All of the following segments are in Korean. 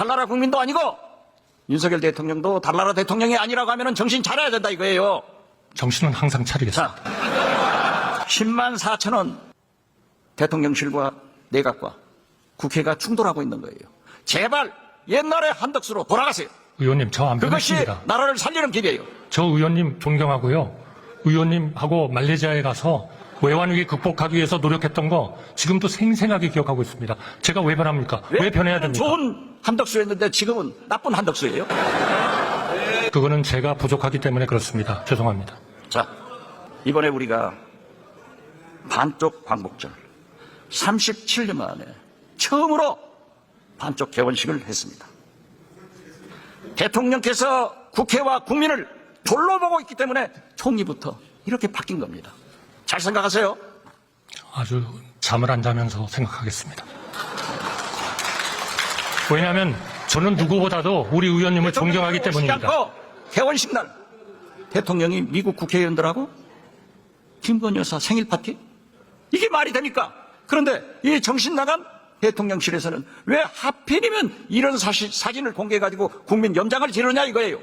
달나라 국민도 아니고 윤석열 대통령도 달나라 대통령이 아니라고 하면 정신 차려야 된다 이거예요. 정신은 항상 차리겠습니다. 자, 10만 4천 원 대통령실과 내각과 국회가 충돌하고 있는 거예요. 제발 옛날의 한덕수로 돌아가세요. 의원님 저안 그것이 변했습니다. 나라를 살리는 길이에요. 저 의원님 존경하고요. 의원님하고 말레이시아에 가서 외환위기 극복하기 위해서 노력했던 거 지금도 생생하게 기억하고 있습니다. 제가 왜 변합니까? 왜 변해야 됩니까? 좋은 한덕수였는데 지금은 나쁜 한덕수예요. 그거는 제가 부족하기 때문에 그렇습니다. 죄송합니다. 자, 이번에 우리가 반쪽 광복절 37년 만에 처음으로 반쪽 개원식을 했습니다. 대통령께서 국회와 국민을 졸로 보고 있기 때문에 총리부터 이렇게 바뀐 겁니다. 잘 생각하세요. 아주 잠을 안 자면서 생각하겠습니다. 왜냐하면 저는 누구보다도 우리 의원님을 존경하기 때문입니다. 않고 개원식 날 대통령이 미국 국회의원들하고 김건희 여사 생일 파티? 이게 말이 됩니까? 그런데 이 정신 나간 대통령실에서는 왜 하필이면 이런 사실, 사진을 공개해가지고 국민 염장을 지르냐 이거예요.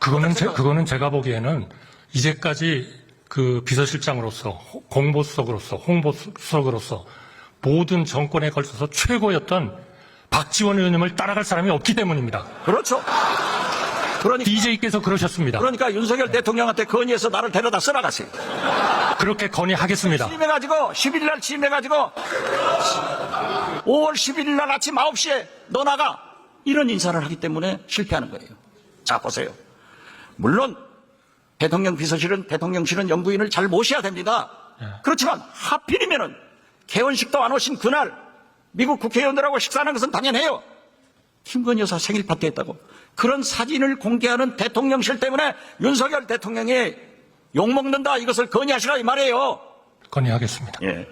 그거는 제, 그거는 제가 보기에는 이제까지 그 비서실장으로서 호- 공보수석으로서 홍보수석으로서 모든 정권에 걸쳐서 최고였던 박지원 의원님을 따라갈 사람이 없기 때문입니다. 그렇죠. 그러니까, DJ께서 그러셨습니다. 그러니까 윤석열 대통령한테 건의해서 나를 데려다 써나가세요. 그렇게 건의하겠습니다. 취임해가지고 11일 날 취임해가지고 5월 11일 날 아침 9시에 너 나가 이런 인사를 하기 때문에 실패하는 거예요. 자 보세요. 물론 대통령 비서실은 대통령실은 영부인을 잘 모셔야 됩니다. 그렇지만 하필이면은 개원식도 안 오신 그날 미국 국회의원들하고 식사하는 것은 당연해요. 김건희 여사 생일 파티 했다고 그런 사진을 공개하는 대통령실 때문에 윤석열 대통령이 욕먹는다 이것을 건의하시라 이 말이에요. 건의하겠습니다. 예.